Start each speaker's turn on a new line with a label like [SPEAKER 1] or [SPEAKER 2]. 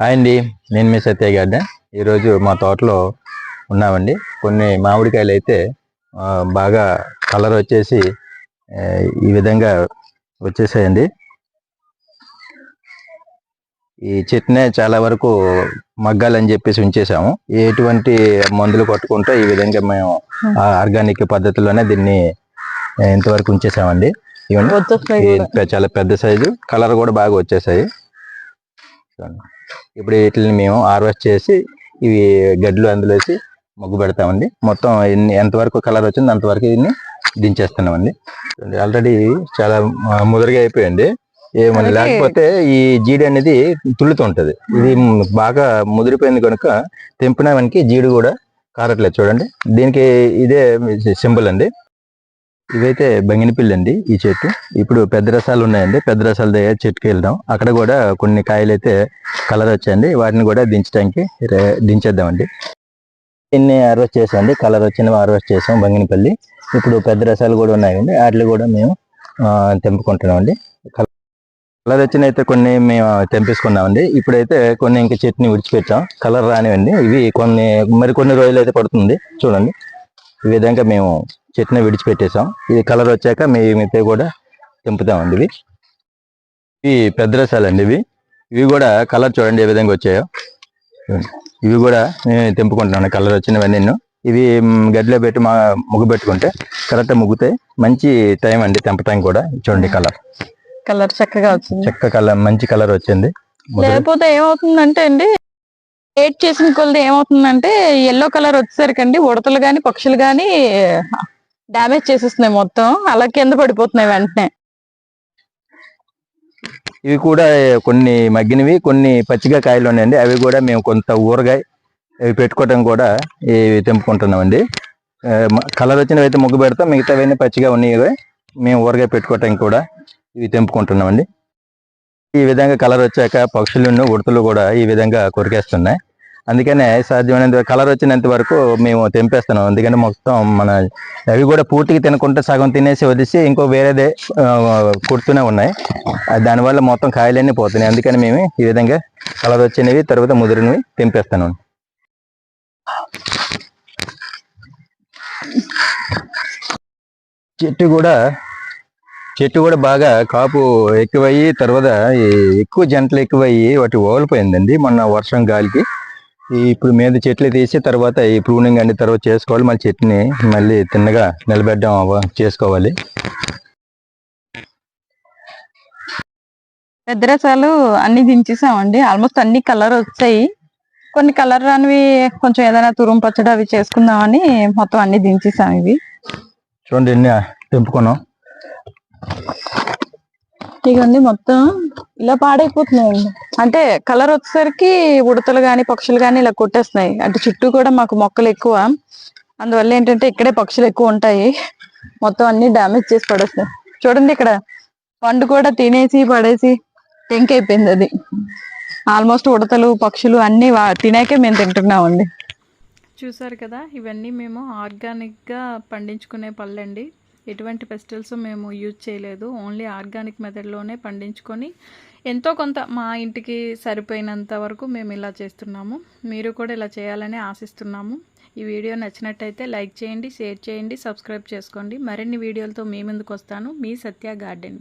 [SPEAKER 1] Hi అండి నేను మీ Satya garden. ఈరోజు మా తోటలో ఉన్నామండి. కొన్ని మామిడికాయలు అయితే బాగా కలర్ వచ్చేసి ఈ విధంగా వచ్చేసాయండి. ఈ చెట్టునే చాలా వరకు మగ్గాలని చెప్పేసి ఉంచేసాము. ఎటువంటి మందులు కొట్టుకుంటూ ఈ విధంగా మేము ఆర్గానిక్ పద్ధతిలోనే దీన్ని ఇంతవరకు ఉంచేసామండి. ఇవన్నీ చాలా పెద్ద సైజు. కలర్ కూడా బాగా వచ్చేసాయి. చూడండి. ఇప్పుడు వీటిని మేము హార్వెస్ట్ చేసి ఇవి గడ్డలు అందులో వేసి మొగ్గు పెడతామండి. మొత్తం ఎన్ని ఎంతవరకు కలర్ వచ్చింది అంతవరకు దీన్ని దించేస్తున్నామండి. ఆల్రెడీ చాలా ముదురుగా అయిపోయింది. ఏమన్నా లేకపోతే ఈ జీడి అనేది తుళ్ళుతుంటది ఇది బాగా ముదిరిపోయింది కనుక తెంపిన మనకి జీడి కూడా కారట్లేదు. చూడండి. దీనికి ఇదే సింబల్ అండి. ఇవైతే బంగినపిల్లి అండి ఈ చెట్టు. ఇప్పుడు పెద్ద రసాలు ఉన్నాయండి. పెద్ద రసాల దగ్గర చెట్టుకి వెళ్దాం. అక్కడ కూడా కొన్ని కాయలు అయితే కలర్ వచ్చాయండి. వాటిని కూడా దించడానికి దించేద్దామండి. ఇన్ని హార్వెస్ట్ చేసామండి. కలర్ వచ్చినవి హార్వెస్ట్ చేసాం బంగినపల్లి. ఇప్పుడు పెద్ద రసాలు కూడా ఉన్నాయండి. వాటిని కూడా మేము తెంపుకుంటున్నామండి. కలర్ వచ్చిన అయితే కొన్ని మేము తెంపేసుకున్నామండి. ఇప్పుడైతే కొన్ని ఇంకా చెట్టుని విడిచిపెట్టాం. కలర్ రానివ్వండి ఇవి కొన్ని మరి కొన్ని రోజులు అయితే పడుతుంది. చూడండి. ఈ విధంగా మేము చెట్టుని విడిచిపెట్టేసాం ఇది కలర్ వచ్చాక మేమైతే కూడా తెంపుతామండి ఇవి. ఇవి పెద్ద రసాలండి ఇవి. ఇవి కూడా కలర్ చూడండి ఏ విధంగా వచ్చాయో. ఇవి కూడా మేము తెంపుకుంటున్నాను కలర్ వచ్చినవన్నీ ఇవి మ్, గడ్డిలో పెట్టి మా ముగ్గు పెట్టుకుంటే కరెక్ట్ ముగ్గుతాయి. మంచి టైం అండి తెంపటానికి కూడా. చూడండి కలర్.
[SPEAKER 2] కలర్ చక్కగా వచ్చింది.
[SPEAKER 1] చెక్క కలర్ మంచి కలర్ వచ్చింది.
[SPEAKER 2] లేకపోతే ఏమవుతుందంటే అండి వెయిట్ చేసిన కొలది ఏమవుతుందంటే ఎల్లో కలర్ వచ్చేసరికండి ఉడతలు గాని పక్షులు గాని డామేజ్ చేసేస్తున్నాయి మొత్తం. అలా కింద పడిపోతున్నాయి వెంటనే.
[SPEAKER 1] ఇవి కూడా కొన్ని మగ్గినవి కొన్ని పచ్చిగా కాయలు ఉన్నాయండి. అవి కూడా మేము కొంత ఊరగాయ ఇవి పెట్టుకోవటం కూడా ఇవి తెంపుకుంటున్నామండి. కలర్ వచ్చినవి అయితే ముగ్గు పెడతాం. మిగతావన్నీ పచ్చిగా ఉన్నాయి మేము ఊరగాయ పెట్టుకోవటం కూడా ఇవి తెంపుకుంటున్నామండి. ఈ విధంగా కలర్ వచ్చాక పక్షులను ఉడతలు కూడా ఈ విధంగా కొరికేస్తున్నాయి. అందుకనే సాధ్యమైనంత కలర్ వచ్చినంత వరకు మేము తెంపేస్తున్నాం. అందుకని మొత్తం మన అవి కూడా పూర్తిగా తినకుండా సగం తినేసి వదిలేసి ఇంకో వేరేదే కుడుతూనే ఉన్నాయి. దానివల్ల మొత్తం కాయలన్నీ పోతున్నాయి. అందుకని మేము ఈ విధంగా కలర్ వచ్చినవి తర్వాత ముదిరినవి తెంపేస్తున్నాం. చెట్టు కూడా చెట్టు కూడా బాగా కాపు ఎక్కువయ్యి తర్వాత ఎక్కువ జంటలు ఎక్కువయ్యి వాటి ఓలిపోయిందండి. మొన్న వర్షం గాలికి. ఇప్పుడు మీద చెట్లు తీసి తర్వాత ఈ ప్రూనింగ్ అన్ని తర్వాత చేసుకోవాలి. మళ్ళీ చెట్టుని మళ్ళీ తిన్నగా నిలబెట్టడం చేసుకోవాలి.
[SPEAKER 2] పెద్ద రసాలు అన్ని దించేసామండి. ఆల్మోస్ట్ అన్ని కలర్ వచ్చాయి. కొన్ని కలర్ రానివి కొంచెం ఏదైనా తురుము పచ్చడి అవి చేసుకుందామని మొత్తం అన్ని దించేసాం ఇవి.
[SPEAKER 1] చూడండి ఎన్ని తెంపుకున్నాం.
[SPEAKER 2] ఇవన్నీ మొత్తం ఇలా పాడైపోతున్నాయండి. అంటే కలర్ వచ్చేసరికి ఉడతలు కానీ పక్షులు కానీ ఇలా కొట్టేస్తున్నాయి. అంటే చుట్టూ కూడా మాకు మొక్కలు ఎక్కువ. అందువల్ల ఏంటంటే ఇక్కడే పక్షులు ఎక్కువ ఉంటాయి. మొత్తం అన్ని డ్యామేజ్ చేసి పడేస్తున్నాయి. చూడండి ఇక్కడ. పండు కూడా తినేసి పడేసి టెంక్ అయిపోయింది అది. ఆల్మోస్ట్ ఉడతలు పక్షులు అన్నీ వా- తినాకే మేము తింటున్నామండి.
[SPEAKER 3] చూసారు కదా ఇవన్నీ మేము ఆర్గానిక్గా పండించుకునే పళ్ళండి. ఎటువంటి పెస్టిల్స్ మేము యూజ్ చేయలేదు. ఓన్లీ ఆర్గానిక్ మెథడ్లోనే పండించుకొని ఎంతో కొంత మా ఇంటికి సరిపోయినంత వరకు మేము ఇలా చేస్తున్నాము. మీరు కూడా ఇలా చేయాలని ఆశిస్తున్నాము. ఈ వీడియో నచ్చినట్టయితే లైక్ చేయండి షేర్ చేయండి సబ్స్క్రైబ్ చేసుకోండి. మరిన్ని వీడియోలతో మీ ముందుకు వస్తాను. మీ సత్య గార్డెన్.